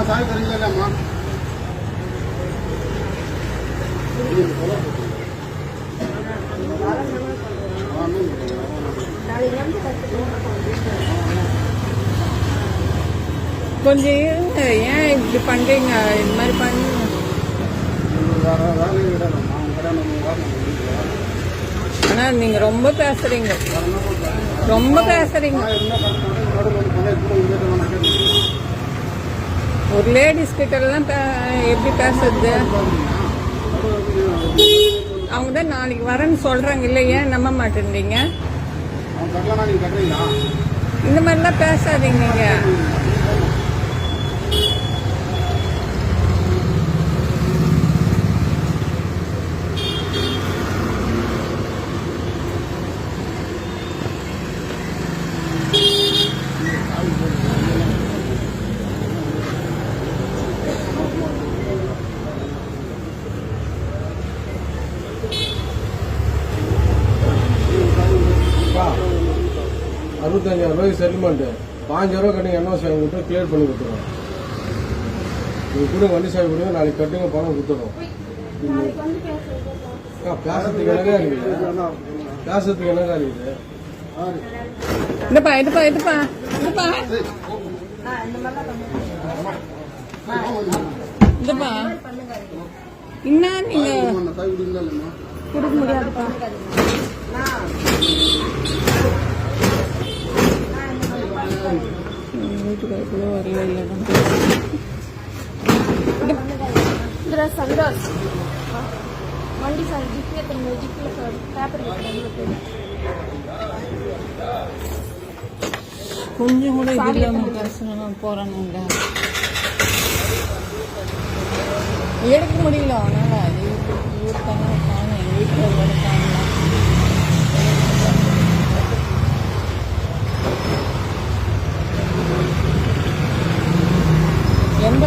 சாய் தரீங்களா இல்லைம்மா கொஞ்சம் இருங்க ஏன் இப்படி பண்றீங்க இந்த மாதிரி பண்ணுங்க வேற வேலையை விடலாம் நான் கடை நம்ம வரணும் ஆனா நீங்க ரொம்ப பேசுறீங்க. ரொம்ப கேட்டேன் ஒரு லேடிஸ் கிட்ட எல்லாம் பே- எப்படி பேசுறது? அவங்க தான் நாளைக்கு வரேன்னு சொல்றாங்க. இல்லை ஏன் நம்ப மாட்டேன்றீங்க? கட்டலாம் நீங்கள் இந்த மாதிரிலாம் பேசாதீங்க நீங்க அறுபத்தஞ்சாயிரம் ரூபாய்க்கு செட்டில்மெண்ட்டு பாஞ்சாயிரம் ரூபா கட்டுங்க என்ன சாமி கொடுத்து கிளியர் பண்ணி கொடுத்துருவோம். நீங்கள் கூட வண்டி சாமி கொடுங்க நாளைக்கு கட்டுங்க பணம் கொடுத்துருவோம். பேசுறதுக்கு என்னங்க இருக்குது. பேசுறதுக்கு என்னங்க இருக்குது. இதுப்பா இதுப்பா இதுப்பா இதுப்பா இதுப்பா என்ன நீங்க? கொடுக்க முடியாதுப்பா. வீட்டுக்காரக்குள்ள வரல இல்லை. சந்தாஸ் வண்டி சார் ஜிப் ஏற்றுங்க ஜிப்பில் சார் பேப்பர் கொஞ்சம் கூட இது இல்லாம பேசணும் போறானுங்க எடுக்க முடியல அவனால அது எந்த